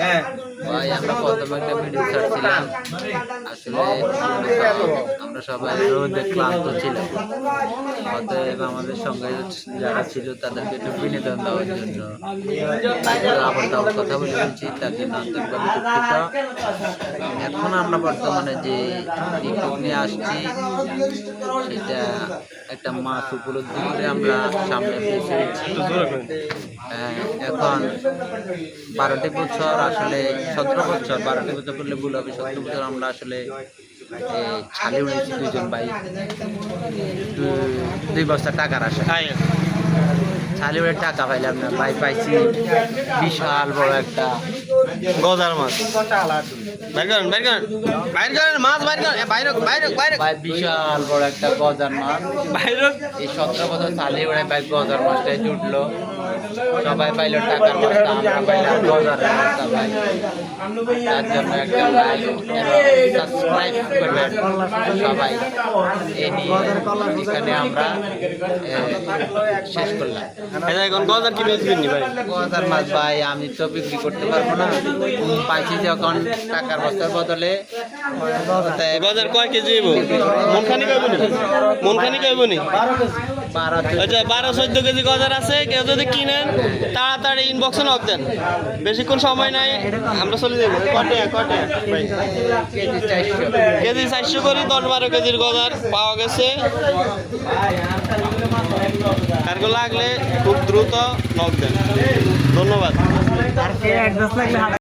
哎。ভাই আমরা প্রথমে একটা ভিডিও ছাড়ছিলাম। আসলে আমরা সবাই রোদে ক্লান্ত ছিলাম। অতএব আমাদের সঙ্গে যারা ছিল তাদেরকে একটু বিনোদন দেওয়ার জন্য আবার তাও কথা বলে বলছি তার জন্য আন্তরিকভাবে এখন আমরা বর্তমানে যে টিকটক নিয়ে আসছি সেটা একটা মাস উপলব্ধি করে আমরা সামনে পেয়েছি হ্যাঁ, এখন বারোটি বছর আসলে সতেরো বছর বারোটি বছর করলে ভুল হবে সতেরো বছর আমরা আসলে ছালে উড়েছি দুইজন ভাই। দুই বস্তা টাকার আসে ছালে উড়ে টাকা পাইলাম না ভাই পাইছি বিশাল বড় একটা গজার মাছ। বাইর করেন বাইর করেন। মাছ বাইর করেন। বাইরে বাইরে বাইরে ভাই বিশাল বড় একটা গজার মাছ। বাইরে এই সতেরো বছর ছালে উড়ে ভাই গজার মাছটাই জুটলো। সবাই পাইলো টাকার মাছটা আমরা পাইলাম গজার মাছটা ভাই। তার জন্য একটা লাইক সাবস্ক্রাইব করবেন। সবাই এ নিয়ে এখানে আমরা শেষ করলাম। এখন গজার কি বেচবেন ভাই? গজার মাছ ভাই আমি তো বিক্রি করতে পারব না। পাইছি যখন টাকার বস্তার বদলে। গজার কয় কেজি হইব? মন খানি কইব নি মন খানি কইব নি বারো আচ্ছা বারো চোদ্দ কেজি গজার আছে কেউ যদি কিনেন তাড়াতাড়ি ইনবক্সে নক দেন। বেশিক্ষণ সময় নাই আমরা চলে যাব। কটে কটে। কেজি চারশো করে দশ বারো কেজির গজার পাওয়া গেছে। কারগো লাগলে খুব দ্রুত নক দেন। ধন্যবাদ।